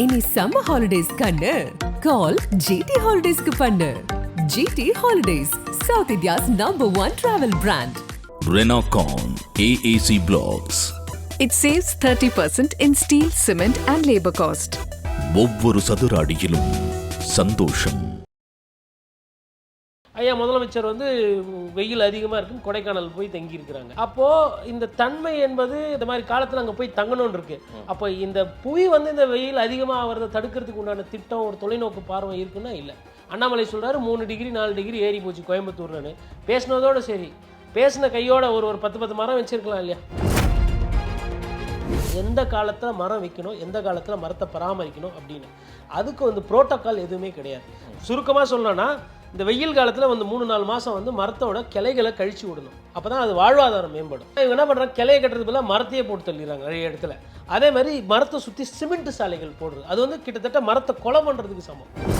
இனி summer holidays கண்ணு. கால் GT ஹாலிடேஸ்க்கு பண்ணு. GT holidays south India's number one travel brand Renocon AAC Blocks. It saves 30% in steel, cement, and labor cost. ஒவ்வொரு சதுர அடியிலும் சந்தோஷம். ஐயா முதலமைச்சர் வந்து வெயில் அதிகமாக இருக்கும் கொடைக்கானல் போய் தங்கியிருக்கிறாங்க. அப்போது இந்த தன்மை என்பது இந்த மாதிரி காலத்தில் அங்கே போய் தங்கணும்னு இருக்கு. அப்போ இந்த புவி வந்து இந்த வெயில் அதிகமாக ஆகிறத தடுக்கிறதுக்கு உண்டான திட்டம் ஒரு தொலைநோக்கு பார்வை இருக்குன்னா இல்லை. அண்ணாமலை சொல்கிறாரு மூணு டிகிரி நாலு டிகிரி ஏறி போச்சு கோயம்புத்தூர்லன்னு. பேசினதோட சரி. பேசின கையோட ஒரு ஒரு பத்து பத்து மரம் வச்சுருக்கலாம் இல்லையா? எந்த காலத்தில் மரம் வைக்கணும் எந்த காலத்தில் மரத்தை பராமரிக்கணும் அப்படின்னு. அதுக்கு வந்து புரோட்டோக்கால் எதுவுமே கிடையாது. சுருக்கமாக சொல்லணும்னா இந்த வெயில் காலத்தில் வந்து மூணு நாலு மாதம் வந்து மரத்தோட கிளைகளை கழிச்சு விடணும். அப்போ தான் அது வாழ்வாதாரம் மேம்படும். இவங்க என்ன பண்ணுறாங்க கிளையை கட்டுறது பதிலாக மரத்தையே போட்டு தள்ளிடுறாங்க நிறைய இடத்துல. அதே மாதிரி மரத்தை சுற்றி சிமெண்ட் சாலைகள் போடுறது. அது வந்து கிட்டத்தட்ட மரத்தை கொலை பண்ணுறதுக்கு சமம்.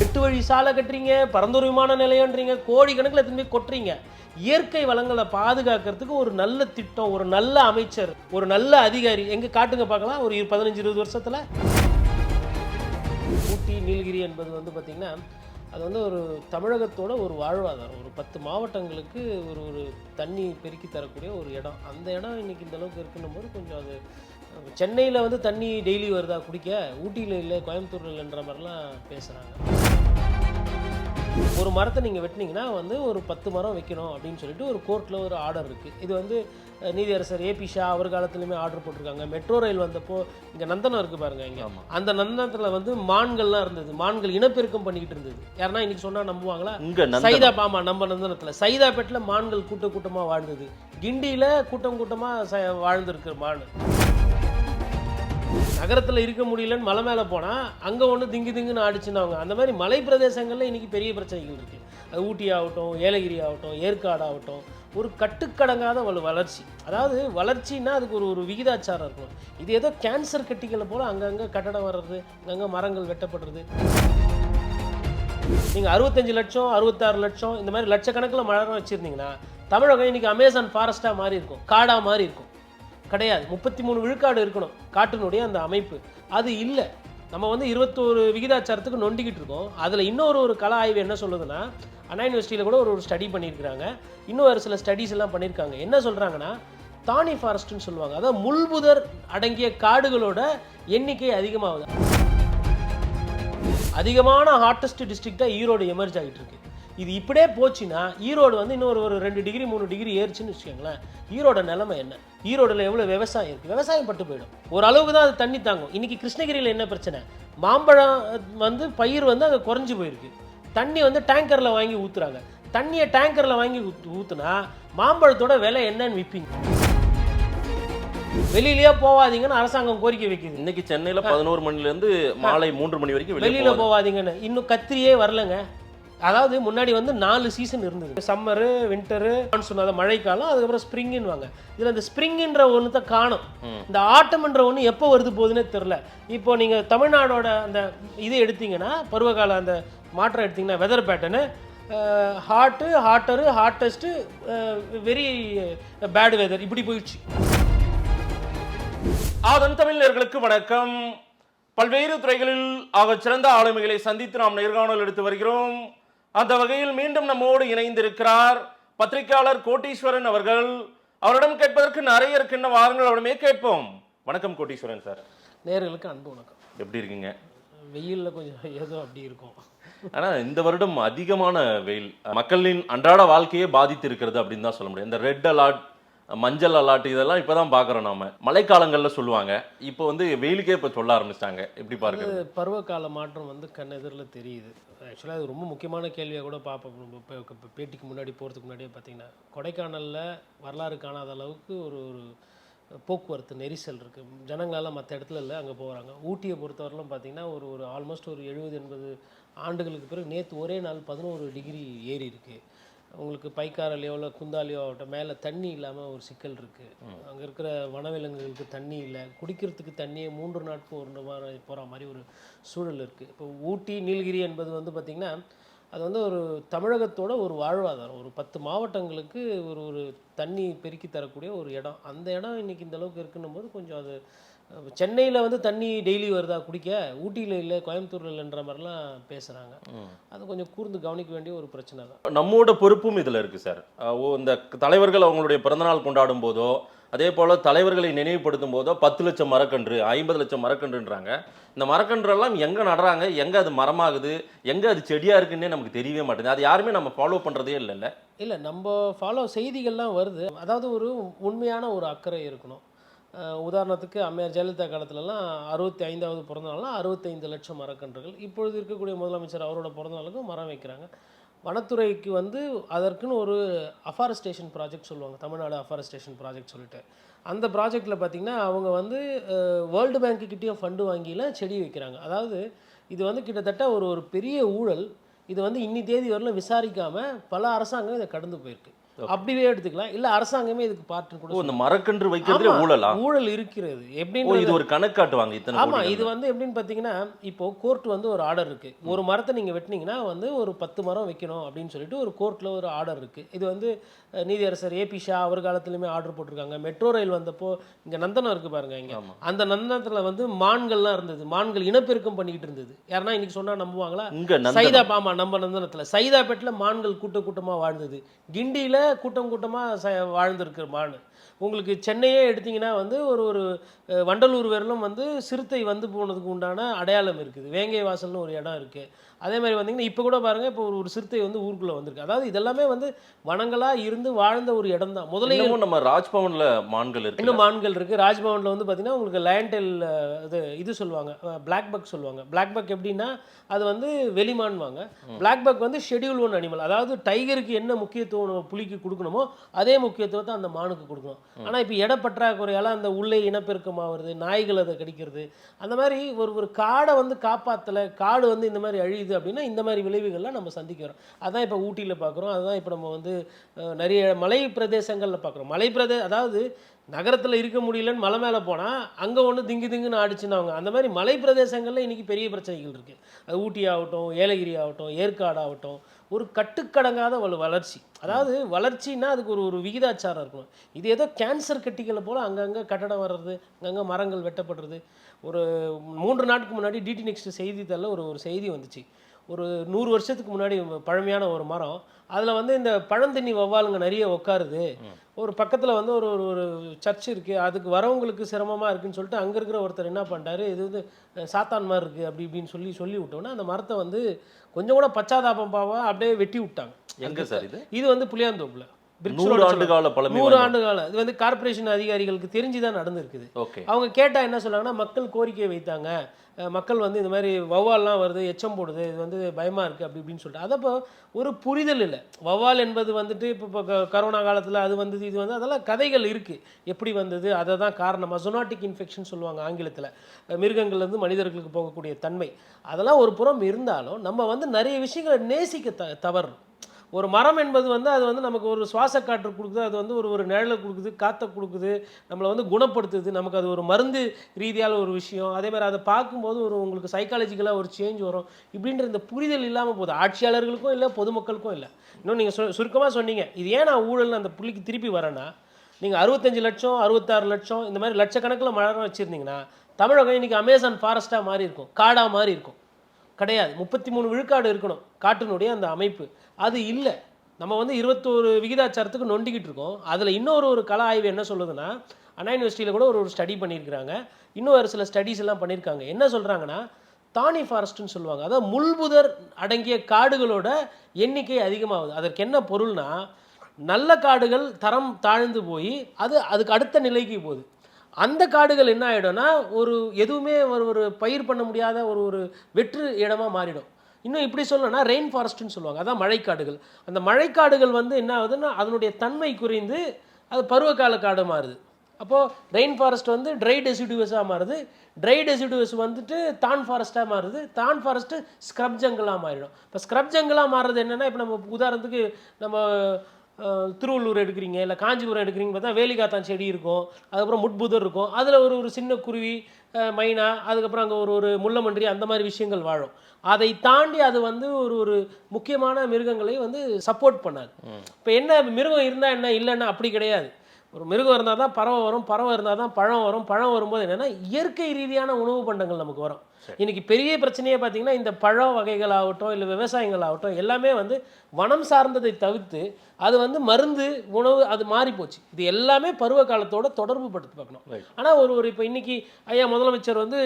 எட்டு வழி சாலை கட்டுறீங்க பரந்தூர் விமான நிலையம்ன்றீங்க கோடி கணக்கில் திரும்பி கொட்டுறீங்க? இயற்கை வளங்களை பாதுகாக்கிறதுக்கு ஒரு நல்ல திட்டம் ஒரு நல்ல அமைச்சர் ஒரு நல்ல அதிகாரி. எங்கே காட்டுங்க பார்க்கலாம் ஒரு இரு- பதினஞ்சு இருபது வருஷத்துல. ஊட்டி நீலகிரி என்பது வந்து பார்த்திங்கன்னா அது வந்து ஒரு தமிழகத்தோட ஒரு வாழ்வாதாரம். ஒரு பத்து மாவட்டங்களுக்கு ஒரு ஒரு தண்ணி பெருக்கி தரக்கூடிய ஒரு இடம். அந்த இடம் இன்றைக்கி இந்த அளவுக்கு இருக்குன்னும் போது கொஞ்சம் அது சென்னையில் வந்து தண்ணி டெய்லி வருதா குடிக்க ஊட்டியில் இல்லை கோயம்புத்தூரில் இல்லைன்ற மாதிரிலாம் பேசுகிறாங்க ஒரு மரத்தை நீங்கள் வெட்டினீங்கன்னா வந்து ஒரு பத்து மரம் வைக்கணும் அப்படின்னு சொல்லிட்டு ஒரு கோர்ட்டில் ஒரு ஆர்டர் இருக்குது இது வந்து நீதியரசர் ஏபி ஷா அவர் காலத்துலையுமே ஆர்டர் போட்டிருக்காங்க. மெட்ரோ ரயில் வந்தப்போ இங்கே நந்தனம் இருக்குது பாருங்க இங்கே. அந்த நந்தனத்தில் வந்து மான்கள்லாம் இருந்தது. மான்கள் இனப்பெருக்கம் பண்ணிக்கிட்டு இருந்தது. யாருன்னா இன்னைக்கு சொன்னால் நம்புவாங்களா? இங்க. சைதா பாமா நம்ம நந்தனத்தில். சைதாப்பேட்டில் மான்கள் கூட்ட கூட்டமாக வாழ்ந்தது. கிண்டியில் கூட்டம் கூட்டமாக ச வாழ்ந்துருக்கு மான். நகரத்தில் இருக்க முடியலன்னு மலை மேலே போனால் அங்கே ஒன்று திங்கு திங்குன்னு ஆடிச்சுன்னாங்க அந்த மாதிரி மலை பிரதேசங்களில் இன்றைக்கி பெரிய பிரச்சனைகள் இருக்குது அது ஊட்டி ஆகட்டும் ஏலகிரி ஆகட்டும் ஏற்காடு ஆகட்டும். ஒரு கட்டுக்கடங்காத ஒரு வளர்ச்சி. அதாவது வளர்ச்சின்னா அதுக்கு ஒரு ஒரு விகிதாச்சாரம் இருக்கணும் இது ஏதோ கேன்சர் கட்டிகளை போல் அங்கங்கே கட்டடம் வர்றது அங்கங்கே மரங்கள் வெட்டப்படுறது. நீங்கள் அறுபத்தஞ்சு லட்சம் அறுபத்தாறு லட்சம் இந்த மாதிரி லட்சக்கணக்கில் மரம் வச்சுருந்தீங்கன்னா தமிழகம் இன்னைக்கு அமேசான் ஃபாரஸ்ட்டாக மாறி இருக்கும். காடாக மாறி இருக்கும். கிடையாது. முப்பத்தி மூணு விழுக்காடு இருக்கணும். காட்டினுடைய அந்த அமைப்பு. அது இல்லை. நம்ம வந்து இருபத்தோரு விகிதாச்சாரத்துக்கு நொண்டிக்கிட்டு இருக்கோம். அதில் இன்னொரு ஒரு கல ஆய்வு என்ன சொல்லுதுன்னா அண்ணா யூனிவர்சிட்டியில் கூட ஒரு ஒரு ஸ்டடி பண்ணியிருக்கிறாங்க. இன்னும் ஒரு சில ஸ்டடீஸ் எல்லாம் பண்ணியிருக்காங்க. என்ன சொல்கிறாங்கன்னா தானி ஃபாரஸ்ட்னு சொல்லுவாங்க. அதாவது முள்புதர் அடங்கிய காடுகளோட எண்ணிக்கை அதிகமாகுது. அதிகமான ஹாட்டஸ்ட் டிஸ்ட்ரிக்டாக ஈரோடு எமர்ஜ் ஆகிட்டு இருக்கு. இது இப்படியே போச்சுன்னா ஈரோடு வந்து இன்னொரு ஒரு ரெண்டு டிகிரி மூணு டிகிரி ஏறிச்சுன்னு வச்சுக்கோங்களேன். ஈரோட நிலமை என்ன? ஈரோடுல எவ்வளோ விவசாயம் இருக்குது விவசாயம் பட்டு போயிடும். ஒரு அளவுக்கு தான் அது தண்ணி தாங்கும். இன்றைக்கி கிருஷ்ணகிரியில் என்ன பிரச்சனை? மாம்பழம் வந்து பயிர் வந்து அங்கே குறைஞ்சி போயிருக்கு. தண்ணி வந்து டேங்கரில் வாங்கி ஊற்றுறாங்க தண்ணியை டேங்கரில் வாங்கி ஊத்து ஊற்றுனா மாம்பழத்தோட விலை என்னன்னு விற்பீங்க வெளியிலயே போவாதீங்கன்னு அரசாங்கம் கோரிக்கை வைக்குது. இன்னைக்கு சென்னையில பதினோரு மணில இருந்து மாலை மூன்று மணி வரைக்கும் வெளியில. போவாதீங்கன்னு. இன்னும் கத்திரியே வரலங்க. அதாவது முன்னாடி வந்து நாலு சீசன் இருந்தது. சம்மரு வின்டரு சொன்னாத மழைக்காலம் அதுக்கப்புறம் ஸ்ப்ரிங்குன்னு வாங்க இதில் இந்த ஸ்ப்ரிங்குன்ற ஒன்று காணும். இந்த ஆட்டம்ன்ற ஒன்று எப்போ வருது போகுதுன்னே தெரில இப்போ நீங்கள் தமிழ்நாடோட அந்த இது எடுத்தீங்கன்னா பருவகால அந்த மாற்றம் எடுத்தீங்கன்னா weather pattern hot hotter hottest very bad weather இப்படி போயிடுச்சு. ஆதன் தமிழர்களுக்கு வணக்கம். பல்வேறு துறைகளில் ஆகச் சிறந்த ஆளுமைகளை சந்தித்து நாம் நேர்காணல் எடுத்து வருகிறோம். அந்த வகையில் மீண்டும் நம்மோடு இணைந்திருக்கிறார் பத்திரிகையாளர் கோட்டீஸ்வரன் அவர்கள். அவரிடம் கேட்பதற்கு நிறைய இருக்கின்ற வாரங்கள் அவரிடமே கேட்போம். வணக்கம் கோட்டீஸ்வரன் சார். நேர்களுக்கு அன்பு வணக்கம். எப்படி இருக்கீங்க? வெயிலில் கொஞ்சம் ஏதோ அப்படி இருக்கும். ஆனா இந்த வருடம் அதிகமான வெயில் மக்களின் அன்றாட வாழ்க்கையே பாதித்து இருக்கிறது அப்படின்னு தான் சொல்ல முடியும். இந்த ரெட் அலர்ட் மஞ்சள் அலாட்டு இதெல்லாம் இப்போ தான் பார்க்குறோம் நாம. மழைக்காலங்களில் சொல்லுவாங்க. இப்போ வந்து வெயிலுக்கே இப்போ சொல்ல ஆரம்பிச்சிட்டாங்க. எப்படி பாருங்க பருவகால மாற்றம் வந்து கண் எதிரில் தெரியுது. ஆக்சுவலாக அது ரொம்ப முக்கியமான கேள்வியாக கூட பார்ப்போம் நம்ம இப்போ பேட்டிக்கு முன்னாடி போகிறதுக்கு முன்னாடியே பார்த்தீங்கன்னா கொடைக்கானலில் வரலாறு காணாத அளவுக்கு ஒரு ஒரு போக்குவரத்து நெரிசல் இருக்குது ஜனங்களால் மற்ற இடத்துல இல்லை அங்கே போகிறாங்க ஊட்டியை பொறுத்தவரையிலும் பார்த்தீங்கன்னா ஒரு ஒரு ஆல்மோஸ்ட் ஒரு எழுபது எண்பது ஆண்டுகளுக்கு பிறகு நேற்று ஒரே நாள் பதினோரு டிகிரி ஏறி இருக்குது உங்களுக்கு பைக்காரலையோ இல்லை குந்தாலியோ ஆகட்டும் மேலே தண்ணி இல்லாமல் ஒரு சிக்கல் இருக்குது அங்கே இருக்கிற வனவிலங்குகளுக்கு தண்ணி இல்லை. குடிக்கிறதுக்கு தண்ணியே மூன்று நாட்கள் ஒரு மாதிரி போகிற மாதிரி ஒரு சூழல் இருக்குது இப்போ ஊட்டி நீலகிரி என்பது வந்து பார்த்திங்கன்னா அது வந்து ஒரு தமிழகத்தோட ஒரு வாழ்வாதாரம். ஒரு பத்து மாவட்டங்களுக்கு ஒரு ஒரு தண்ணி பெருக்கி தரக்கூடிய ஒரு இடம். அந்த இடம் இன்றைக்கி இந்த அளவுக்கு இருக்குன்னும் போது கொஞ்சம் அது சென்னையில் வந்து தண்ணி டெய்லி வருதா குடிக்க? ஊட்டியில் இல்லை கோயம்புத்தூர்ல இல்லைன்ற மாதிரிலாம் பேசுகிறாங்க அது கொஞ்சம் கூர்ந்து கவனிக்க வேண்டிய ஒரு பிரச்சனை தான். நம்மோட பொறுப்பும் இதில் இருக்குது சார். ஓ இந்த தலைவர்கள் அவங்களுடைய பிறந்தநாள் கொண்டாடும் போதோ அதே போல் தலைவர்களை நினைவுபடுத்தும் போதோ பத்து லட்சம் மரக்கன்று ஐம்பது லட்சம் மரக்கன்றுன்றாங்க. இந்த மரக்கன்றெல்லாம் எங்கே நடுறாங்க? எங்கே அது மரமாகுது? எங்கே அது செடியாக இருக்குன்னே நமக்கு தெரியவே மாட்டேங்குது. அது யாருமே நம்ம ஃபாலோ பண்ணுறதே இல்லைல்ல. இல்லை நம்ம ஃபாலோ செய்திகள்லாம் வருது. அதாவது ஒரு உண்மையான ஒரு அக்கறை இருக்கணும். உதாரணத்துக்கு அம்மையார் ஜெயலலிதா காலத்துலலாம் அறுபத்தி ஐந்தாவது பிறந்தநாள்லாம் அறுபத்தைந்து லட்சம் மரக்கன்றுகள். இப்பொழுது இருக்கக்கூடிய முதலமைச்சர் அவரோட பிறந்தநாளுக்கும் மரம் வைக்கிறாங்க. வனத்துறைக்கு வந்து அதற்குன்னு ஒரு அஃபாரஸ்டேஷன் ப்ராஜெக்ட் சொல்லுவாங்க. தமிழ்நாடு அஃபாரஸ்டேஷன் ப்ராஜெக்ட் சொல்லிட்டு. அந்த ப்ராஜெக்டில் பார்த்திங்கன்னா அவங்க வந்து வேர்ல்டு பேங்க்குக்கிட்டேயும் ஃபண்டு வாங்கிலாம் செடி வைக்கிறாங்க. அதாவது இது வந்து கிட்டத்தட்ட ஒரு ஒரு பெரிய ஊழல். இது வந்து இன்னி தேதி வரலும் விசாரிக்காமல் பல அரசாங்கம் இதை கடந்து போயிருக்கு. அப்படியே எடுத்துக்கலாம். இல்லை அரசாங்கமே இதுக்கு பார்ட்டு கூட இந்த மரக்கன்று வைக்கிறதுல ஊழலா? ஊழல் இருக்கிறது. எப்படின்னு இது ஒரு கணக்காட்டுவாங்க இத்தனை ஆமா கோடிகள். இது வந்து எப்படின்னு பார்த்தீங்கன்னா இப்போ கோர்ட் வந்து ஒரு ஆர்டர் இருக்கு. ஒரு மரத்தை நீங்க வெட்டினீங்கன்னா வந்து ஒரு பத்து மரம் வைக்கணும் அப்படின்னு சொல்லிட்டு ஒரு கோர்ட்ல ஒரு ஆர்டர் இருக்கு. இது வந்து நீதியரசர் ஏபி ஷா அவர் காலத்துலயுமே ஆர்டர் போட்டிருக்காங்க. மெட்ரோ ரயில் வந்தப்போ இங்க நந்தனம் இருக்கு பாருங்க இங்க. அந்த நந்தனத்துல வந்து மான்கள்லாம் இருந்தது. மான்கள் இனப்பெருக்கம் பண்ணிக்கிட்டு இருந்தது. யாருன்னா இன்னைக்கு சொன்னா நம்புவாங்களா. சைதா ஆமா நம்ம நந்தனத்துல. சைதாப்பேட்டில் மான்கள் கூட்ட கூட்டமா வாழ்ந்தது. கிண்டியில கூட்டம் கூட்டமா ச வாழ்ந்திருக்கு மான். உங்களுக்கு சென்னையே எடுத்தீங்கன்னா வந்து ஒரு ஒரு வண்டலூர் வரலும் வந்து சிறுத்தை வந்து போனதுக்கு உண்டான அடையாளம் இருக்குது. வேங்கை வாசல்னு ஒரு இடம் இருக்கு. அதே மாதிரி வந்தீங்கன்னா இப்போ கூட பாருங்க இப்போ ஒரு ஒரு சிறுத்தை வந்து ஊருக்குள்ள வந்திருக்கு. அதாவது இதெல்லாமே வந்து வனங்களா இருந்து வாழ்ந்த ஒரு இடம் தான். இன்னமும் நம்ம ராஜ்பவன்ல மான்கள் இருக்கு. இன்னும் மான்கள் இருக்குது ராஜ்பவனில் வந்து பார்த்தீங்கன்னா உங்களுக்கு லயன்டெல் இது இது சொல்லுவாங்க. பிளாக் பக் சொல்லுவாங்க. பிளாக் பக் எப்படின்னா அது வந்து வெளிமான்வாங்க. பிளாக் பக் வந்து ஷெட்யூல் ஒன் அனிமல் அதாவது டைகருக்கு என்ன முக்கியத்துவம் நம்ம புலிக்கு கொடுக்கணுமோ அதே முக்கியத்துவத்தை அந்த மானுக்கு கொடுக்கணும். ஆனால் இப்போ இட பற்றாக்குறையால் அந்த உள்ளே இனப்பெருக்கம் ஆகுறது நாய்கள் அதை கடிக்கிறது. அந்த மாதிரி ஒரு ஒரு காடை வந்து காப்பாற்றலை காடு வந்து இந்த மாதிரி அழியுது அப்படின்னா இந்த மாதிரி விளைவுகள்லாம் நம்ம சந்திக்கிறோம் அதான் இப்போ ஊட்டியில் பார்க்குறோம் அதுதான் இப்போ நம்ம வந்து நிறைய மலை பிரதேசங்களில் பார்க்குறோம் மலை பிரதே அதாவது நகரத்தில் இருக்க முடியலன்னு மலை மேலே போனால் அங்கே ஒன்று திங்கு திங்குன்னு ஆடிச்சுன்னாங்க. அந்த மாதிரி மலை பிரதேசங்களில் இன்றைக்கி பெரிய பிரச்சனைகள் இருக்குது அது ஊட்டி ஆகட்டும் ஏலகிரி ஆகட்டும் ஏற்காடு ஆகட்டும் ஒரு கட்டுக்கடங்காத வளர்ச்சி. அதாவது வளர்ச்சின்னா அதுக்கு ஒரு ஒரு விகிதாச்சாரம் இருக்கணும். இது ஏதோ கேன்சர் கட்டிகளை போல் அங்கங்கே கட்டடம் வர்றது அங்கங்கே மரங்கள் வெட்டப்படுறது. ஒரு மூன்று நாட்களுக்கு முன்னாடி டிடி நெக்ஸ்ட் செய்தித்தாளில் ஒரு ஒரு செய்தி வந்துச்சு. ஒரு நூறு வருஷத்துக்கு முன்னாடி பழமையான ஒரு மரம். அதில் வந்து இந்த பழந்தண்ணி வௌவாலுங்க நிறைய உட்காருது ஒரு பக்கத்தில் வந்து ஒரு ஒரு ஒரு சர்ச் இருக்குது அதுக்கு வரவங்களுக்கு சிரமமாக இருக்குன்னு சொல்லிட்டு அங்கே இருக்கிற ஒருத்தர் என்ன பண்ணிட்டாரு இது வந்து சாத்தான் மாதிரி இருக்குது அப்படி இப்படின்னு சொல்லி சொல்லி விட்டோன்னா அந்த மரத்தை வந்து கொஞ்சம் கூட பச்சாதாபம் பாவா அப்படியே வெட்டி விட்டாங்க. எங்க சார் இது? இது வந்து புளியாந்தோப்புல. நூறு ஆண்டு கால பழமை நூறு ஆண்டு காலம் இது வந்து கார்ப்பரேஷன் அதிகாரிகளுக்கு தெரிஞ்சு தான் நடந்திருக்குது அவங்க கேட்டால் என்ன சொல்றாங்கன்னா மக்கள் கோரிக்கை வைத்தாங்க. மக்கள் வந்து இந்த மாதிரி வௌவால்லாம் வருது எச்சம் போடுது இது வந்து பயமாக இருக்குது அப்படி இப்படின்னு சொல்லிட்டு. அதப்போ ஒரு புரிதல் இல்லை. வௌவால் என்பது வந்துட்டு இப்போ இப்போ கரோனா காலத்தில் அது வந்தது இது வந்து அதெல்லாம் கதைகள் இருக்குது எப்படி வந்தது அதை தான் காரணமாக மசோனாட்டிக் இன்ஃபெக்ஷன் சொல்லுவாங்க ஆங்கிலத்தில். மிருகங்கள்லேருந்து மனிதர்களுக்கு போகக்கூடிய தன்மை. அதெல்லாம் ஒரு புறம் இருந்தாலும் நம்ம வந்து நிறைய விஷயங்களை நேசிக்க த தவறும் ஒரு மரம் என்பது வந்து அது வந்து நமக்கு ஒரு சுவாச காற்று கொடுக்குது அது வந்து ஒரு ஒரு நிழலை கொடுக்குது காற்றை கொடுக்குது நம்மளை வந்து குணப்படுத்துது நமக்கு அது ஒரு மருந்து ரீதியான ஒரு விஷயம். அதே மாதிரி அதை பார்க்கும்போது ஒரு உங்களுக்கு சைக்காலஜிக்கலாக ஒரு சேஞ்ச் வரும். இப்படின்ற இந்த புரிதல் இல்லாமல் போகுது. ஆட்சியாளர்களுக்கும் இல்லை பொதுமக்களுக்கும் இல்லை. இன்னும் நீங்கள் சு சுருக்கமாக சொன்னீங்க. இது ஏன் நான் ஊழல் அந்த புள்ளிக்கு திருப்பி வரேன்னா நீங்கள் அறுபத்தஞ்சு லட்சம் அறுபத்தாறு லட்சம் இந்த மாதிரி லட்சக்கணக்கில் மழை வச்சுருந்தீங்கன்னா தமிழகம் இன்றைக்கி அமேசான் ஃபாரஸ்ட்டாக மாறி இருக்கும் காடாக மாறி இருக்கும். கிடையாது. முப்பத்தி மூணு விழுக்காடு இருக்கணும். காட்டினுடைய அந்த அமைப்பு. அது இல்லை. நம்ம வந்து இருபத்தோரு விகிதாச்சாரத்துக்கு நொண்டிக்கிட்டு இருக்கோம். அதில் இன்னொரு ஒரு கல ஆய்வு என்ன சொல்லுதுன்னா அண்ணா யூனிவர்சிட்டியில் கூட ஒரு ஒரு ஸ்டடி பண்ணியிருக்கிறாங்க. இன்னும் ஒரு சில ஸ்டடீஸ் எல்லாம் பண்ணியிருக்காங்க. என்ன சொல்கிறாங்கன்னா தானி ஃபாரஸ்ட்னு சொல்லுவாங்க. அதாவது முள்புதர் அடங்கிய காடுகளோட எண்ணிக்கை அதிகமாகுது. அதற்கு என்ன பொருள்னா நல்ல காடுகள் தரம் தாழ்ந்து போய் அது அதுக்கு அடுத்த நிலைக்கு போகுது. அந்த காடுகள் என்ன ஆகிடும்னா ஒரு எதுவுமே ஒரு ஒரு பயிர் பண்ண முடியாத ஒரு ஒரு வெற்று இடமாக மாறிடும். இன்னும் இப்படி சொல்லணும்னா ரெயின் ஃபாரஸ்ட்னு சொல்லுவாங்க. அதான் மழைக்காடுகள். அந்த மழைக்காடுகள் வந்து என்ன ஆகுதுன்னா அதனுடைய தன்மை குறைந்து அது பருவகால காடு மாறுது. அப்போது ரெயின் ஃபாரஸ்ட் வந்து ட்ரை டெசிடுவஸாக மாறுது. ட்ரை டெசிடுவஸ் வந்துட்டு தான் ஃபாரஸ்ட்டாக மாறுது. தான் ஃபாரஸ்ட்டு ஸ்க்ரப் ஜங்கலாக மாறிடும். இப்போ ஸ்க்ரப் ஜங்கலாக மாறுறது என்னென்னா இப்போ நம்ம உதாரணத்துக்கு நம்ம திருவள்ளூர் எடுக்கிறீங்க இல்லை காஞ்சிபுரம் எடுக்கிறீங்க பார்த்தா வேலிகாத்தான் செடி இருக்கும் அதுக்கப்புறம் முட்புதர் இருக்கும். அதில் ஒரு ஒரு சின்ன குருவி மைனா அதுக்கப்புறம் அங்கே ஒரு ஒரு முள்ளமன்றி அந்த மாதிரி விஷயங்கள் வாழும். அதை தாண்டி அது வந்து ஒரு ஒரு முக்கியமான மிருகங்களை வந்து சப்போர்ட் பண்ணாது. இப்போ என்ன மிருகம் இருந்தால் என்ன இல்லைன்னா அப்படி கிடையாது. ஒரு மிருகம் இருந்தால் தான் பறவை வரும் பறவை இருந்தால் தான் பழம் வரும். பழம் வரும்போது என்னென்னா இயற்கை ரீதியான உணவு பண்டங்கள் நமக்கு வரும். இன்னைக்கு பெரிய பிரச்சனையே பார்த்தீங்கன்னா இந்த பழ வகைகள் ஆகட்டும் இல்லை விவசாயங்கள் ஆகட்டும் எல்லாமே வந்து வனம் சார்ந்ததை தவிர்த்து அது வந்து மருந்து உணவு அது மாறி போச்சு இது எல்லாமே பருவ காலத்தோட தொடர்பு படுத்தி பார்க்கணும். ஆனால் ஒரு ஒரு இப்போ இன்னைக்கு ஐயா முதலமைச்சர் வந்து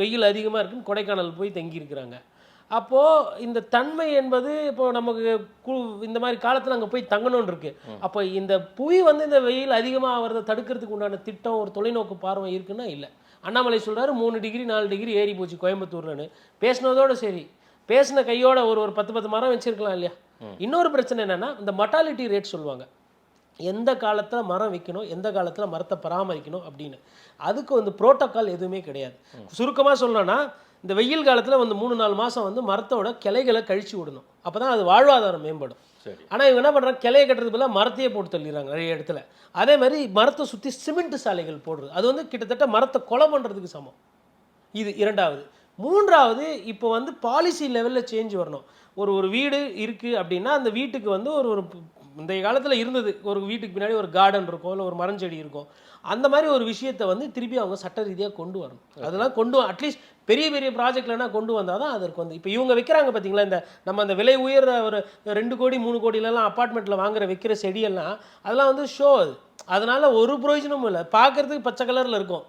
வெயில் அதிகமாக இருக்குன்னு கொடைக்கானல் போய் தங்கியிருக்கிறாங்க. அப்போது இந்த தன்மை என்பது இப்போ நமக்கு கு இந்த மாதிரி காலத்தில் அங்கே போய் தங்கணும்னு இருக்கு. அப்போ இந்த புவி வந்து இந்த வெயில் அதிகமாக ஆகிறத தடுக்கிறதுக்கு உண்டான திட்டம் ஒரு தொலைநோக்கு பார்வை இருக்குன்னா இல்லை. அண்ணாமலை சொல்றாரு மூணு டிகிரி நாலு டிகிரி ஏறி போச்சு கோயம்புத்தூர்லன்னு. பேசினதோட சரி. பேசின கையோட ஒரு ஒரு பத்து பத்து மரம் வச்சிருக்கலாம் இல்லையா? இன்னொரு பிரச்சனை என்னன்னா இந்த மொட்டாலிட்டி ரேட் சொல்லுவாங்க. எந்த காலத்தில் மரம் வைக்கணும் எந்த காலத்தில் மரத்தை பராமரிக்கணும் அப்படின்னு. அதுக்கு வந்து புரோட்டோக்கால் எதுவுமே கிடையாது. சுருக்கமாக சொல்லணும்னா இந்த வெயில் காலத்தில் வந்து மூணு நாலு மாதம் வந்து மரத்தோட கிளைகளை கழிச்சு விடணும். அப்போ தான் அது வாழ்வாதாரம் மேம்படும். சரி. ஆனால் இவங்க என்ன பண்ணுறாங்க கிளையை கட்டுறது பதிலாக மரத்தையே போட்டு தள்ளிடுறாங்க நிறைய இடத்துல. அதே மாதிரி மரத்தை சுற்றி சிமெண்ட் சாலைகள் போடுறது. அது வந்து கிட்டத்தட்ட மரத்தை கொலை பண்ணுறதுக்கு சமம். இது இரண்டாவது. மூன்றாவது இப்போ வந்து பாலிசி லெவலில் சேஞ்ச் வரணும். ஒரு ஒரு வீடு இருக்குது அப்படின்னா அந்த வீட்டுக்கு வந்து ஒரு ஒரு இந்த காலத்தில் இருந்தது. ஒரு வீட்டுக்கு பின்னாடி ஒரு கார்டன் இருக்கும் இல்லை ஒரு மரஞ்செடி இருக்கும் அந்த மாதிரி ஒரு விஷயத்தை வந்து திருப்பி அவங்க சட்ட ரீதியாக கொண்டு வரணும். அதெல்லாம் கொண்டு அட்லீஸ்ட் பெரிய பெரிய ப்ராஜெக்ட்லனா கொண்டு வந்தால் தான் அதற்கு வந்து இப்போ இவங்க வைக்கிறாங்க பார்த்தீங்களா இந்த நம்ம அந்த விலை உயர்ற ஒரு ரெண்டு கோடி மூணு கோடியிலலாம் அப்பார்ட்மெண்ட்டில் வாங்குற வைக்கிற செடியெல்லாம் அதெல்லாம் வந்து ஷோ அது. அதனால ஒரு பிரயோஜனமும் இல்லை. பார்க்கறதுக்கு பச்சை கலரில் இருக்கும்.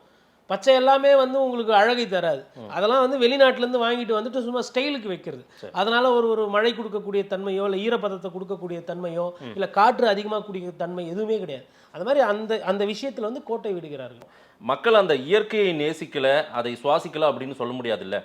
பச்சை எல்லாமே வந்து உங்களுக்கு அழகை தராது. அதெல்லாம் வந்து வெளிநாட்டிலேருந்து வாங்கிட்டு வந்துட்டு சும்மா ஸ்டைலுக்கு வைக்கிறது. அதனால ஒரு ஒரு மழை கொடுக்கக்கூடிய தன்மையோ இல்லை ஈரப்பதத்தை கொடுக்கக்கூடிய தன்மையோ இல்லை காற்று அதிகமாக குடிக்கிற தன்மை எதுவுமே கிடையாது. அது மாதிரி அந்த அந்த விஷயத்தில் வந்து கோட்டை விடுகிறார்கள். மக்கள் அந்த இயற்கையை நேசிக்கல அதை சுவாசிக்கல அப்படின்னு சொல்ல முடியாதுல்ல.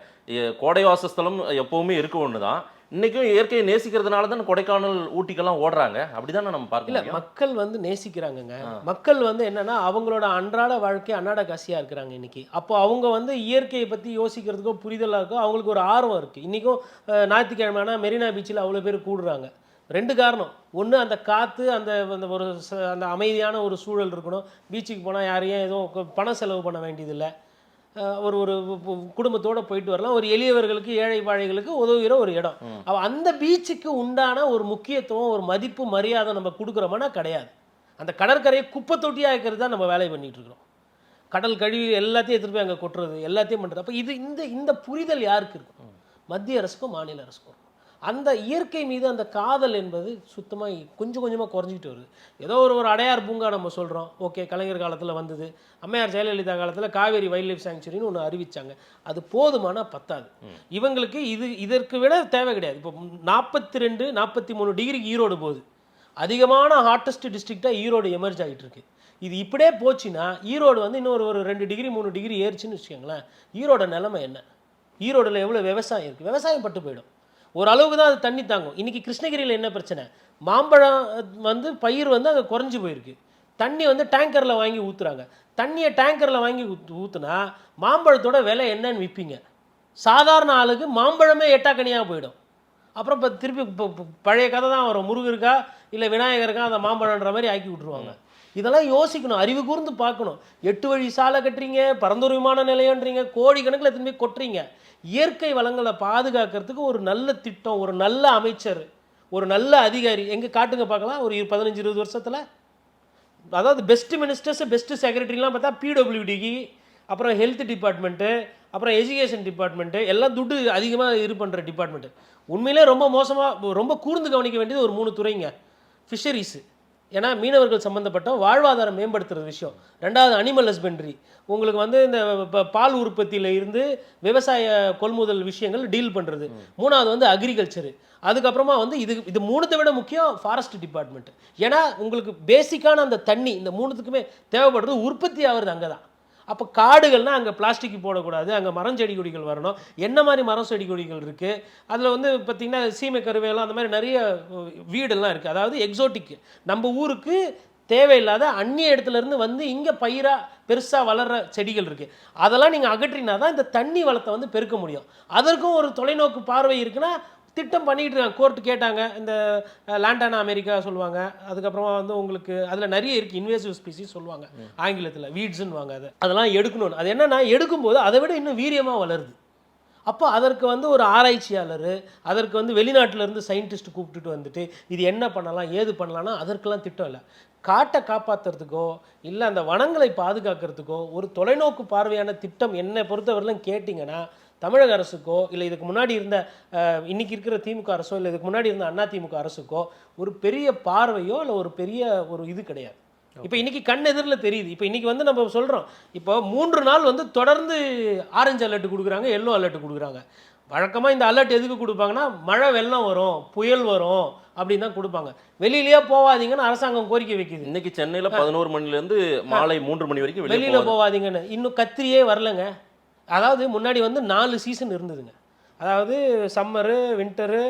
கோடை வாசஸ்தலம் எப்பவுமே இருக்க ஒன்று தான் இன்னைக்கும் இயற்கையை நேசிக்கிறதுனால தான் கொடைக்கானல் ஊட்டிக்கெல்லாம் ஓடுறாங்க. அப்படிதானே நம்ம பார்க்க இல்ல முடியும்? மக்கள் வந்து நேசிக்கிறாங்கங்க. மக்கள் வந்து என்னன்னா அவங்களோட அன்றாட வாழ்க்கை அன்னாட காசியா இருக்கிறாங்க இன்னைக்கு. அப்போ அவங்க வந்து இயற்கையை பத்தி யோசிக்கிறதுக்கோ புரிதலா இருக்கோ அவங்களுக்கு ஒரு ஆர்வம் இருக்கு. இன்னைக்கும் அஹ், ஞாயிற்றுக்கிழமைனா மெரினா பீச்சில் அவ்வளோ பேர் கூடுறாங்க. ரெண்டு காரணம். ஒன்று அந்த காற்று அந்த அந்த ஒரு அந்த அமைதியான ஒரு சூழல் இருக்கணும். பீச்சுக்கு போனால் யாரையும் எதுவும் பணம் செலவு பண்ண வேண்டியதில்லை. ஒரு ஒரு குடும்பத்தோடு போயிட்டு வரலாம். ஒரு எளியவர்களுக்கு ஏழை வாழைகளுக்கு உதவுகிற ஒரு இடம். அவ அந்த பீச்சுக்கு உண்டான ஒரு முக்கியத்துவம் ஒரு மதிப்பு மரியாதை நம்ம கொடுக்குறோமானா கிடையாது. அந்த கடற்கரையை குப்பை தொட்டியாக இருக்கிறது தான் நம்ம வேலை பண்ணிட்டு இருக்கிறோம். கடல் கழிவு எல்லாத்தையும் எடுத்துட்டு போய் அங்கே கொட்டுறது எல்லாத்தையும் பண்ணுறது அப்போ இது இந்த இந்த புரிதல் யாருக்கு இருக்கும்? மத்திய அரசுக்கும் மாநில அரசுக்கும். அந்த இயற்கை மீது அந்த காதல் என்பது சுத்தமாக கொஞ்சம் கொஞ்சமாக குறைஞ்சிக்கிட்டு வருது. ஏதோ ஒரு ஒரு அடையார் பூங்கா நம்ம சொல்கிறோம் ஓகே கலைஞர் காலத்தில் வந்தது. அம்மையார் ஜெயலலிதா காலத்தில் காவேரி வைல்ட் லைஃப் சாங்சுரின்னு ஒன்று அறிவிச்சாங்க. அது போதுமானா பத்தாது. இவங்களுக்கு இது இதற்கு விட தேவை கிடையாது. இப்போ நாற்பத்தி ரெண்டு நாற்பத்தி மூணு டிகிரிக்கு ஈரோடு போகுது. அதிகமான ஹாட்டஸ்ட் டிஸ்ட்ரிக்டாக ஈரோடு எமர்ஜ் ஆகிட்டு இருக்கு இது இப்படியே போச்சுன்னா ஈரோடு வந்து இன்னொரு ஒரு ரெண்டு டிகிரி மூணு டிகிரி ஏறுச்சுன்னு வச்சுக்கோங்களேன். ஈரோட நிலைமை என்ன? ஈரோடுல எவ்வளோ விவசாயம் இருக்குது விவசாயம் பட்டு போயிடும். ஓரளவுக்கு தான் அது தண்ணி தாங்கும். இன்றைக்கி கிருஷ்ணகிரியில் என்ன பிரச்சனை? மாம்பழம் வந்து பயிர் வந்து அங்கே குறைஞ்சி போயிருக்கு. தண்ணி வந்து டேங்கரில் வாங்கி ஊற்றுறாங்க தண்ணியை டேங்கரில் வாங்கி ஊத்து ஊற்றுனா மாம்பழத்தோட விலை என்னன்னு விற்பீங்க சாதாரண ஆளுக்கு மாம்பழமே எட்டாக்கனியாக போயிடும். அப்புறம் இப்போ திருப்பி இப்போ பழைய கதை தான் வரும். முருகருக்கா இல்லை விநாயகருக்கா அந்த மாம்பழன்ற மாதிரி ஆக்கி விட்ருவாங்க இதெல்லாம் யோசிக்கணும். அறிவு கூர்ந்து பார்க்கணும். எட்டு வழி சாலை கட்டுறீங்க பரந்தூர் விமான நிலையன்றீங்க கோடிக்கணக்கில் திரும்பி கொட்டுறீங்க? இயற்கை வளங்களை பாதுகாக்கிறதுக்கு ஒரு நல்ல திட்டம் ஒரு நல்ல அமைச்சர் ஒரு நல்ல அதிகாரி. எங்கே காட்டுங்க பார்க்கலாம். ஒரு இரு- பதினஞ்சு இருபது வருஷத்தில். அதாவது பெஸ்ட் மினிஸ்டர்ஸ் பெஸ்ட் செக்ரட்டரிலாம் பார்த்தா பிடபிள்யூடிக்கு அப்புறம் ஹெல்த் டிபார்ட்மெண்ட்டு அப்புறம் எஜுகேஷன் டிபார்ட்மெண்ட்டு எல்லாம் துட்டு அதிகமாக இது பண்ணுற டிபார்ட்மெண்ட்டு உண்மையிலே ரொம்ப மோசமாக ரொம்ப கூர்ந்து கவனிக்க வேண்டியது ஒரு மூணு துறைங்க. ஃபிஷரிஸு ஏன்னா மீனவர்கள் சம்மந்தப்பட்ட வாழ்வாதாரம் மேம்படுத்துகிற விஷயம். ரெண்டாவது அனிமல் ஹஸ்பண்ட்ரி உங்களுக்கு வந்து இந்த இப்போ பால் உற்பத்தியில் இருந்து விவசாய கொள்முதல் விஷயங்கள் டீல் பண்ணுறது மூணாவது வந்து அக்ரிகல்ச்சரு அதுக்கப்புறமா வந்து இது இது மூணுத்தை விட முக்கியம் ஃபாரஸ்ட் டிபார்ட்மெண்ட் ஏன்னா உங்களுக்கு பேசிக்கான அந்த தண்ணி இந்த மூணுத்துக்குமே தேவைப்படுறது உற்பத்தி ஆகிறது அங்கே தான் அப்போ காடுகள்னால் அங்கே பிளாஸ்டிக் போடக்கூடாது அங்கே மரம் செடி கொடிகள் வரணும். என்ன மாதிரி மரம் செடி கொடிகள் இருக்குது அதில் வந்து பார்த்திங்கன்னா சீமை கருவேலாம் அந்த மாதிரி நிறைய வீடெல்லாம் இருக்குது அதாவது எக்ஸோட்டிக் நம்ம ஊருக்கு தேவையில்லாத அந்நிய இடத்துல இருந்து வந்து இங்கே பயிராக பெருசாக வளர்கிற செடிகள் இருக்குது அதெல்லாம் நீங்கள் அகற்றினா தான் இந்த தண்ணி வளத்தை வந்து பெருக்க முடியும். அதற்கும் ஒரு தொலைநோக்கு பார்வை இருக்குன்னா திட்டம் பண்ணிக்கிட்டு இருக்காங்க. கோர்ட்டு கேட்டாங்க. இந்த லேண்டானா அமெரிக்கா சொல்லுவாங்க. அதுக்கப்புறமா வந்து உங்களுக்கு அதில் நிறைய இருக்குது இன்வேசிவ் ஸ்பீசிஸ் சொல்லுவாங்க. ஆங்கிலத்தில். வீட்ஸுன்னு வாங்க அதை. அதெல்லாம் எடுக்கணும்னு. அது என்னென்னா எடுக்கும்போது அதை விட இன்னும் வீரியமாக வளருது. அப்போ அதற்கு வந்து ஒரு ஆராய்ச்சியாளர் அதற்கு வந்து வெளிநாட்டிலேருந்து சயின்டிஸ்ட் கூப்பிட்டுட்டு வந்துட்டு இது என்ன பண்ணலாம் ஏது பண்ணலாம்னா அதற்கெல்லாம் திட்டம் இல்லை. காட்டை காப்பாற்றுறதுக்கோ இல்லை அந்த வனங்களை பாதுகாக்கிறதுக்கோ ஒரு தொலைநோக்கு பார்வையான திட்டம் என்னை பொறுத்தவரையிலும் கேட்டிங்கன்னா தமிழக அரசுக்கோ இல்லை இதுக்கு முன்னாடி இருந்த இன்னைக்கு இருக்கிற திமுக அரசோ இல்லை இதுக்கு முன்னாடி இருந்த அண்ணா திமுக அரசுக்கோ ஒரு பெரிய பார்வையோ இல்லை ஒரு பெரிய ஒரு இது கிடையாது. இப்போ இன்னைக்கு கண் எதிரில் தெரியுது. இப்போ இன்னைக்கு வந்து நம்ம சொல்கிறோம் இப்போ மூன்று நாள் வந்து தொடர்ந்து ஆரஞ்சு அலர்ட் கொடுக்குறாங்க எல்லோ அலர்ட் கொடுக்குறாங்க. வழக்கமாக இந்த அலர்ட் எதுக்கு கொடுப்பாங்கன்னா மழை வெள்ளம் வரும் புயல் வரும் அப்படின்னு தான் கொடுப்பாங்க. வெளியிலேயே போகாதீங்கன்னு அரசாங்கம் கோரிக்கை வைக்குது. இன்னைக்கு சென்னையில பதினோரு மணில இருந்து மாலை மூன்று மணி வரைக்கும் வெளியே வெளியில் போகாதீங்கன்னு இன்னும் கத்திரியே வரலங்க. அதாவது முன்னாடி வந்து நாலு சீசன் இருந்ததுங்க. அதாவது சம்மரு வின்டரு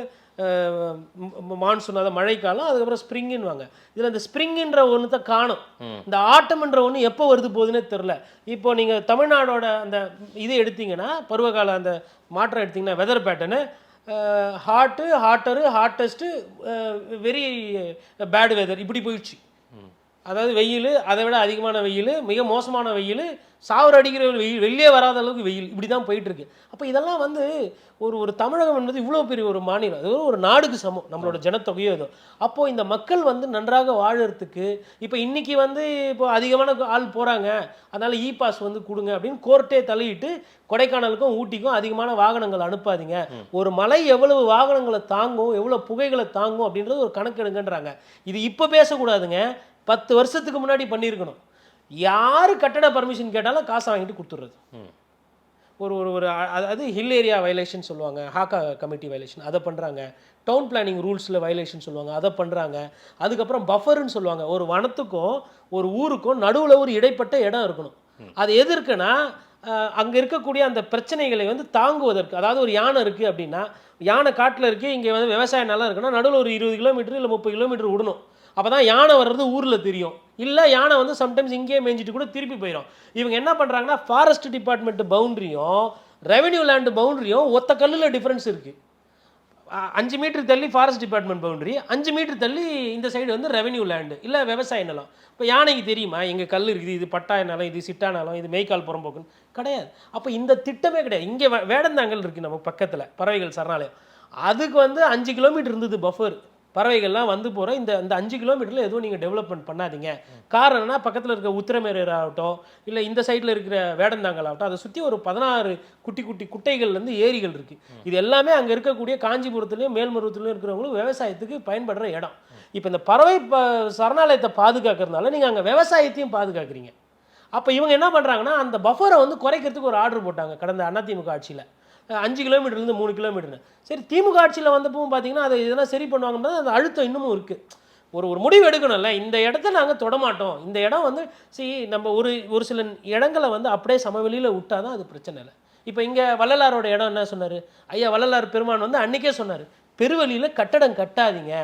மான்சூன் அதாவது மழைக்காலம் அதுக்கப்புறம் ஸ்ப்ரிங்குன்னுவாங்க இதில் இந்த ஸ்ப்ரிங்குன்ற ஒன்று தான் காணும் இந்த ஆட்டம்ன்ற ஒன்று எப்போ வருது போகுதுன்னே தெரில இப்போ நீங்கள் தமிழ்நாடோட அந்த இது எடுத்தீங்கன்னா பருவகால அந்த மாற்றம் எடுத்தீங்கன்னா weather pattern hot hotter hottest very bad weather இப்படி போயிடுச்சு. அதாவது வெயில் அதை விட அதிகமான வெயில் மிக மோசமான வெயில் சாவர் அடிக்கிற வெயில் வெளியே வராத அளவுக்கு வெயில் இப்படி தான் போயிட்டுருக்கு. அப்போ இதெல்லாம் வந்து ஒரு ஒரு தமிழகம் என்பது இவ்வளோ பெரிய ஒரு மாநிலம். அது ஒரு நாடுக்கு சமம். நம்மளோட ஜனத்தொகையோ ஏதோ. அப்போது இந்த மக்கள் வந்து நன்றாக வாழறதுக்கு இப்போ இன்றைக்கி வந்து இப்போ அதிகமான ஆள் போகிறாங்க அதனால் இ பாஸ் வந்து கொடுங்க அப்படின்னு கோர்ட்டே தலையிட்டு கொடைக்கானலுக்கும் ஊட்டிக்கும் அதிகமான வாகனங்கள் அனுப்பாதீங்க. ஒரு மலை எவ்வளவு வாகனங்களை தாங்கும் எவ்வளோ புகைகளை தாங்கும் அப்படின்றது ஒரு கணக்கெடுங்கன்றாங்க. இது இப்போ பேசக்கூடாதுங்க. பத்து வருஷத்துக்கு முன்னாடி பண்ணியிருக்கணும். யார் கட்டட பர்மிஷன் கேட்டாலும் காசை வாங்கிட்டு கொடுத்துட்றது ஒரு ஒரு ஒரு அ- அது- அது ஹில் ஏரியா வயலேஷன் சொல்லுவாங்க ஹாக்கா கமிட்டி வயலேஷன் அதை பண்ணுறாங்க டவுன் பிளானிங் ரூல்ஸில் வயலேஷன் சொல்லுவாங்க அதை பண்ணுறாங்க அதுக்கப்புறம் பஃபர்னு சொல்லுவாங்க. ஒரு வனத்துக்கும் ஒரு ஊருக்கும் நடுவில் ஒரு இடைப்பட்ட இடம் இருக்கணும். அது எது இருக்குன்னா அங்கே இருக்கக்கூடிய அந்த பிரச்சனைகளை வந்து தாங்குவதற்கு அதாவது ஒரு யானை இருக்குது அப்படின்னா யானை காட்டில் இருக்குது இங்கே வந்து விவசாய நிலம் இருக்குன்னா நடுவில் ஒரு இருபது கிலோமீட்டர் இல்லை முப்பது கிலோமீட்டர் விடணும். அப்போ தான் யானை வர்றது ஊரில் தெரியும். இல்லை யானை வந்து சம்டைம்ஸ் இங்கேயே மேய்ஞ்சிட்டு கூட திருப்பி போயிடும் இவங்க என்ன பண்ணுறாங்கன்னா ஃபாரஸ்ட் டிபார்ட்மெண்ட் பவுண்டரியும் ரெவென்யூ லேண்டு பவுண்டரியும் ஒத்த கல்லில் டிஃப்ரென்ஸ் இருக்குது அஞ்சு மீட்டர் தள்ளி ஃபாரஸ்ட் டிபார்ட்மெண்ட் பவுண்டரி அஞ்சு மீட்டர் தள்ளி இந்த சைடு வந்து ரெவென்யூ லேண்டு இல்லை விவசாய நிலம். இப்போ யானைக்கு தெரியுமா? இங்கே கல் இருக்குது இது பட்டாய நிலம் இது சிட்டா நிலம் இது மேய்க்கால் புறம்போக்குன்னு. கிடையாது. அப்போ இந்த திட்டமே கிடையாது. இங்கே வேடந்தாங்கல் இருக்குது நம்ம பக்கத்தில் பறவைகள் சரணாலயம். அதுக்கு வந்து அஞ்சு கிலோமீட்டர் இருந்தது பஃபர் பறவைகள்லாம் வந்து போகிற இந்த இந்த அஞ்சு கிலோமீட்டரில் எதுவும் நீங்கள் டெவலப்மெண்ட் பண்ணாதீங்க. காரணம்னா பக்கத்தில் இருக்க உத்திரமேரர் ஆகட்டும் இல்லை இந்த சைடில் இருக்கிற வேடந்தாங்கல் ஆகட்டும் அதை சுற்றி ஒரு பதினாறு குட்டி குட்டி குட்டைகள்லேருந்து ஏரிகள் இருக்குது இது எல்லாமே அங்கே இருக்கக்கூடிய காஞ்சிபுரத்துலேயும் மேல்மருவத்துலையும் இருக்கிறவங்களும் விவசாயத்துக்கு பயன்படுற இடம். இப்போ இந்த பறவை ப சரணாலயத்தை பாதுகாக்கிறதுனால நீங்கள் அங்கே விவசாயத்தையும் பாதுகாக்கிறீங்க. அப்போ இவங்க என்ன பண்ணுறாங்கன்னா அந்த பஃபரை வந்து குறைக்கிறதுக்கு ஒரு ஆர்டர் போட்டாங்க கடந்த அதிமுக ஆட்சியில். அஞ்சு கிலோமீட்டர்லேருந்து மூணு கிலோமீட்டர்னு. சரி திமுக ஆட்சியில் வந்தப்பவும் பார்த்தீங்கன்னா அதை இதெல்லாம் சரி பண்ணுவாங்கன்றது அந்த அழுத்தம் இன்னமும் இருக்குது ஒரு ஒரு முடிவு எடுக்கணும்ல. இந்த இடத்த நாங்கள் தொடமாட்டோம். இந்த இடம் வந்து சி நம்ம ஒரு ஒரு சில இடங்களை வந்து அப்படியே சமவெளியில் விட்டால் தான் அது பிரச்சனை இல்லை. இப்போ இங்கே வள்ளலாரோட இடம் என்ன சொன்னார்? ஐயா வள்ளலார் பெருமான் வந்து அன்றைக்கே சொன்னார். பெருவெளியில் கட்டடம் கட்டாதீங்க.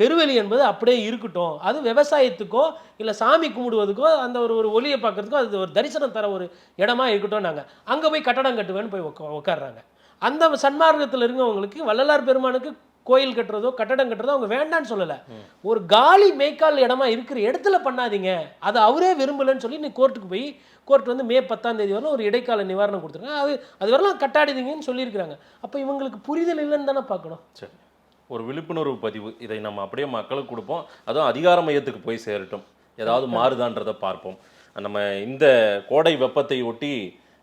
பெருவெளி என்பது அப்படியே இருக்கட்டும். அது விவசாயத்துக்கோ இல்லை சாமி கும்பிடுவதுக்கோ அந்த ஒரு ஒரு ஒளியை பார்க்கறதுக்கோ அது ஒரு தரிசனம் தர ஒரு இடமா இருக்கட்டும் நாங்கள் அங்கே போய் கட்டடம் கட்டுவேன்னு போய் உக்கா உட்காடுறாங்க அந்த சன்மார்க்கத்தில் இருக்கவங்களுக்கு வள்ளலார் பெருமானுக்கு கோயில் கட்டுறதோ கட்டடம் கட்டுறதோ அவங்க வேண்டான்னு சொல்லலை. ஒரு காலி மேய்க்கால் இடமா இருக்கிற இடத்துல பண்ணாதீங்க. அது அவரே விரும்பலைன்னு சொல்லி நீ கோர்ட்டுக்கு போய் கோர்ட் வந்து மே பத்தாம் தேதி வரலாம் ஒரு இடைக்கால நிவாரணம் கொடுத்துருக்காங்க. அது அது வரலாம் கட்டாடிதீங்கன்னு சொல்லியிருக்கிறாங்க. அப்போ இவங்களுக்கு புரிதல் இல்லைன்னு தானே பார்க்கணும். சரி. ஒரு விழிப்புணர்வு பதிவு. இதை நம்ம அப்படியே மக்களுக்கு கொடுப்போம். அதுவும் அதிகார மையத்துக்கு போய் சேரட்டும். ஏதாவது மாறுதான்றதை பார்ப்போம். நம்ம இந்த கோடை வெப்பத்தை ஒட்டி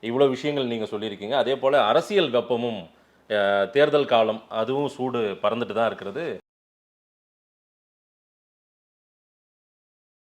இவ்வளோ விஷயங்கள் நீங்கள் சொல்லியிருக்கீங்க. அதே போல் அரசியல் வெப்பமும் தேர்தல் காலம் அதுவும் சூடு பறந்துட்டு தான் இருக்கிறது.